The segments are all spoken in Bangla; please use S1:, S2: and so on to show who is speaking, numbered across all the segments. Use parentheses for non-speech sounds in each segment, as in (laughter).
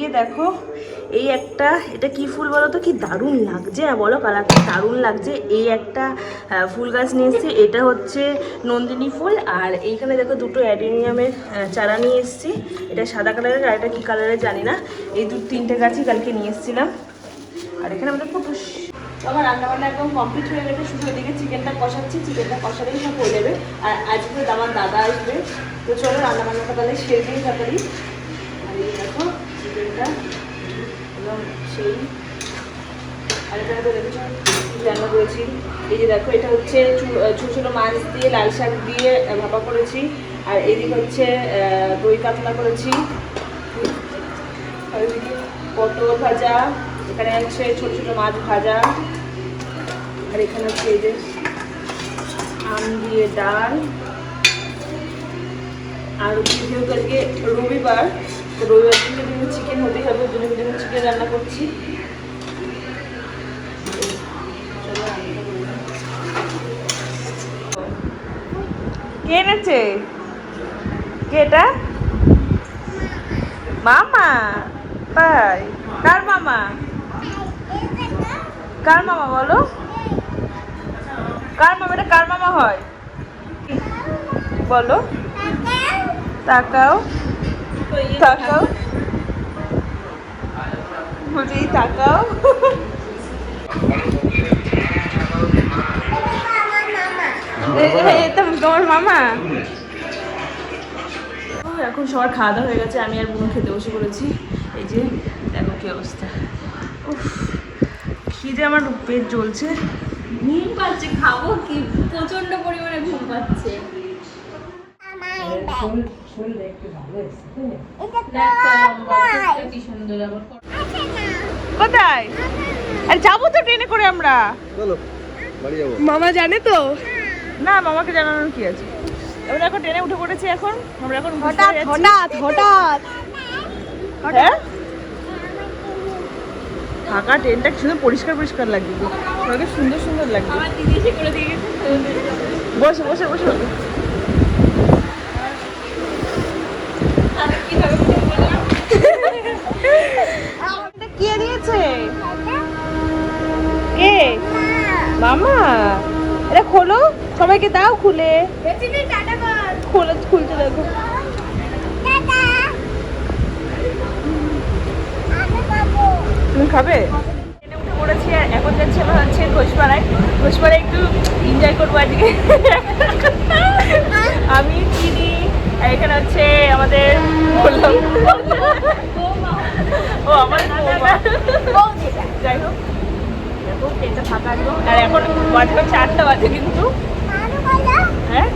S1: গিয়ে দেখো, এই একটা, এটা কি ফুল বলো তো কি দারুণ লাগছে বলো কালারটা দারুণ লাগছে। এই একটা ফুল গাছ নিয়ে এসেছি। এটা হচ্ছে নন্দিনী ফুল, আর এইখানে দেখো দুটো অ্যাডেনিয়ামের চারা নিয়ে এসেছি। এটা সাদা কালারের আর এটা কী কালারের জানি না। এই দু, তিনটে গাছই কালকে নিয়ে এসেছিলাম। আর এখানে আমাদের খুব তো আমার রান্নাবান্না একদম কমপ্লিট হয়ে গেছে। শুধু এদিকে চিকেনটা কষাচ্ছি চিকেনটা কষালেই সব হয়ে যাবে। আর আজকে আমার দাদা আসবে। তো চলো রান্নাবান্নাটা তাহলে সেরে দিই তাড়াতাড়ি। চিকেনটা একদম সেই আর এখানে তো রান্না করেছি। এই যে দেখো, এটা হচ্ছে ছোটো ছোটো মাছ দিয়ে লাল শাক দিয়ে ভাপা করেছি। আর এদিকে হচ্ছে দই কাতলা করেছি। আর পটল ভাজা, এখানে হচ্ছে ছোট ছোট মাছ ভাজা। আর এখানে হচ্ছে এই যে আম দিয়ে ডাল। আর যেহেতু আজকে রবিবার রবিবার দিনে কিন্তু চিকেন হতেই হবে ওই জন্য চিকেন রান্না করছি। কে এনেছে? কে এটা? মামা? তাই। কার মামা? কার মামা বলো? কার মামা? এটা কার মামা হয়? বলো। তাকাও। তাকাও। এই তাকাও তোমার মামা এখন সবার খাওয়া দাওয়া হয়ে গেছে আমি আর বোন খেতে বসে পড়েছি এই যে দেখো কি অবস্থা উফ কি যে আমার পেট জ্বলছে
S2: ঘুম পাচ্ছে খাব কি প্রচণ্ড পরিমাণে ঘুম পাচ্ছে কি সুন্দর আবার
S1: কোথায়? আর যাব তো ট্রেনে করে আমরা।
S3: চলো বাড়ি যাব।
S1: মামা জানে তো। না মামাকে জানানোর কি আছে? আমরা এখন ট্রেনে উঠে পড়েছি এখন। আমরা এখন হঠাৎ হঠাৎ হঠাৎ। হ্যাঁ? ফাঁকা ট্রেনটা শুধু পরিষ্কার পরিষ্কার লাগবে? সবাইকে সুন্দর সুন্দর লাগবে।
S2: আমার দিদি এসে করে দিয়ে গেছে
S1: বসে বসে বসে।
S2: কীভাবে (laughs) পেলাম?
S1: কে? মামা? এটা খোলো। সবাইকে দাও খুলে। খোলো খুলতে দেখো তুমি খাবে? উঠে পড়েছি আর এখন যাচ্ছি আমরা হচ্ছে ঘোষপাড়ায়। ঘোষপাড়ায় একটু এনজয় করব আজকে আমি চিনি আর এখানে হচ্ছে আমাদের বললাম। ও আমার বৌমা। যাই হোক। দেখো ট্রেনটা ফাঁকা আর এখন বাজে চারটা বাজে কিন্তু। হ্যাঁ?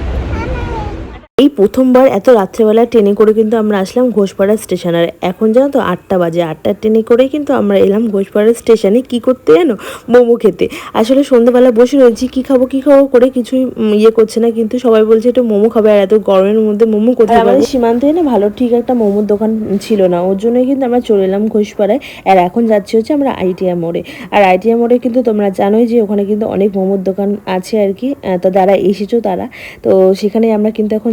S4: এই প্রথমবার এত রাত্রেবেলা ট্রেনে করে কিন্তু আমরা আসলাম ঘোষপাড়া স্টেশন আর এখন জানো তো আটটা বাজে আটটার ট্রেনে করেই কিন্তু আমরা এলাম ঘোষপাড়া স্টেশনে। কি করতে জানো? মোমো খেতে। আসলে সন্ধ্যাবেলা বসে রয়েছি কি খাব কি খাব করে কিছুই ইয়ে করছে না কিন্তু সবাই বলছে একটু মোমো খাবে আর এত গরমের মধ্যে মোমো করতে আমাদের সীমান্তে না ভালো ঠিক একটা মোমোর দোকান ছিল না ওর জন্যই কিন্তু আমরা চলে এলাম ঘোষপাড়ায়। আর এখন যাচ্ছি হচ্ছে আমরা আইটিআই মোড়ে। আর আইটিআই মোড়ে কিন্তু তোমরা জানোই যে ওখানে কিন্তু অনেক মোমোর দোকান আছে আর কি তো যারা এসেছ তারা। তো সেখানে আমরা কিন্তু এখন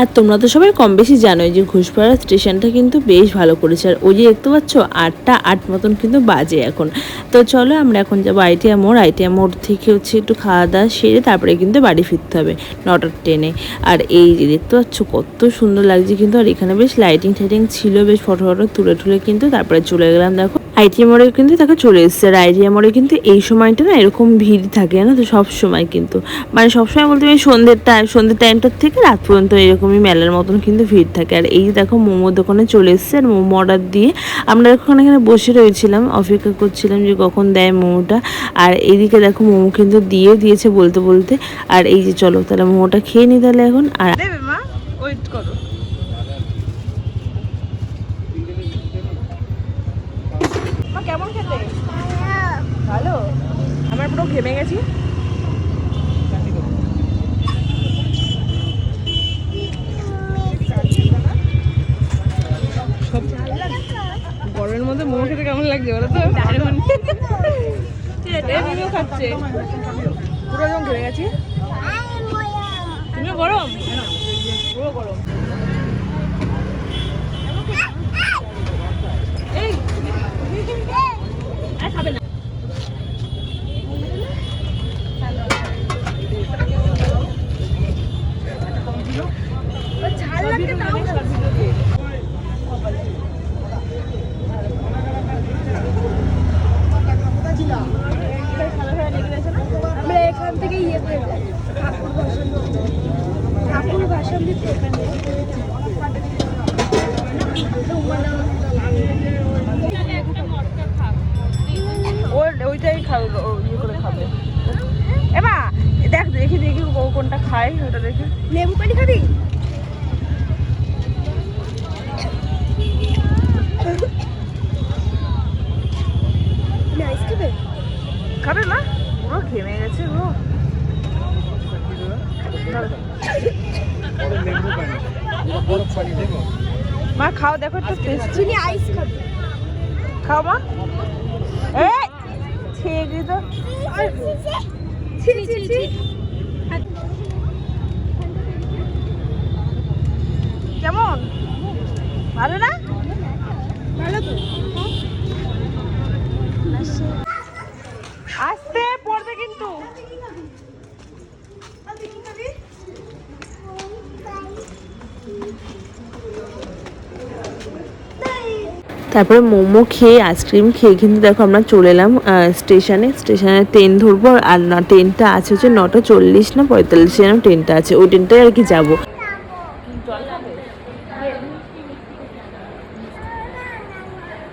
S4: আর তোমরা তো সবাই কম বেশি জানোই যে ঘুষপাড়া স্টেশনটা কিন্তু বেশ ভালো করেছে। আর ওই যে দেখতে পাচ্ছ, আটটা আট মতন কিন্তু বাজে এখন। তো চলো আমরা এখন যাব আইটিআই মোড়। আইটিআই মোড় থেকে হচ্ছে একটু খাওয়া দাওয়া সেরে তারপরে কিন্তু বাড়ি ফিরতে হবে নটার ট্রেনে। আর এই যে দেখতে পাচ্ছ, কত সুন্দর লাগছে কিন্তু। আর এখানে বেশ লাইটিং টাইটিং ছিল, বেশ ফটো ফটো তুলে তুলে কিন্তু তারপরে চলে গেলাম। দেখো আইটিএ মোড়ে কিন্তু তাকে চলে এসছে। আর আইটিএ মোড়ে কিন্তু এই সময়টা না এরকম ভিড় থাকে না তো, সব সময় কিন্তু। মানে সবসময় বলতে পারি সন্ধ্যের টাইম সন্ধ্যের টাইমটার থেকে রাত পর্যন্ত এরকমই মেলার মতন কিন্তু ভিড় থাকে। আর এই যে দেখো মোমো দোকানে চলে এসছে। আর মোমো অর্ডার দিয়ে আমরা এখন এখানে বসে রয়েছিলাম, অপেক্ষা করছিলাম যে কখন দেয় মোমোটা। আর এইদিকে দেখো, মোমো কিন্তু দিয়ে দিয়েছে বলতে বলতে। আর এই যে চলো, তাহলে মোমোটা খেয়ে নি তাহলে এখন। আর
S1: ওয়েট করো মা কেমন খেতে ভালো আমার পুরো ঘেমে গেছি। গরমের মধ্যে মোমো খেতে কেমন লাগছে বলো তো? খাচ্ছে। পুরো রকম ঘুরে গেছি। তুমিও গরম? পুরো গরম। এই আর খাবে না ঝাল লাগছে তাও
S2: আমরা এখান থেকে ইয়ে করে যাই ঠাকুর ভাষণ দিতে ঠাকুর ভাষণ দিতে এখানে
S1: ওর ওইটাই খাবে ও ইয়ে করে খাবে। এমা দেখ দেখি দেখি কোনটা খায় ওটা দেখি।
S2: লেবু পানি খাবি? খাবে?
S1: খাবে না পুরো ঘেমে গেছে গো (laughs) মা খাও দেখো একটু টেস্ট
S2: চিনি আইস খাবে।
S1: খাও মা। এই ছেড়ে তো
S2: ছি ছি ছি
S1: কেমন? ভালো না?
S2: ভালো তো
S1: আসতে পড়বে কিন্তু।
S4: তারপরে মোমো খেয়ে, আইসক্রিম খেয়ে কিন্তু দেখো আমরা চলে এলাম স্টেশনে। স্টেশনে ট্রেন ধরবো আর না ট্রেনটা আছে হচ্ছে নটা চল্লিশ না পঁয়তাল্লিশ যেন ট্রেনটা আছে। ওই ট্রেনটাই আর কি যাব।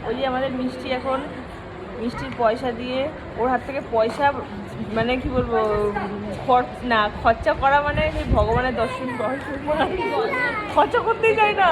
S1: ওই আমাদের মিষ্টি এখন, মিষ্টির পয়সা দিয়ে, ওর হাত থেকে পয়সা মানে কি বলব না, খরচা করা মানে ভগবানের দর্শন। খরচা করতেই চাই না।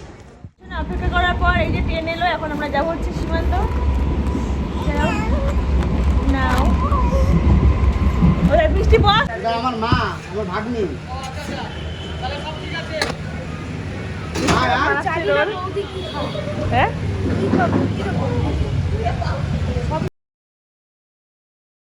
S1: অপেক্ষা করার পর এই যে ট্রেন এলো এখন আমরা যাব হচ্ছে সীমান্ত। নাও। ওরা বৃষ্টি
S3: পড় আমার মা আমার ভাগ্নি।
S1: হ্যাঁ?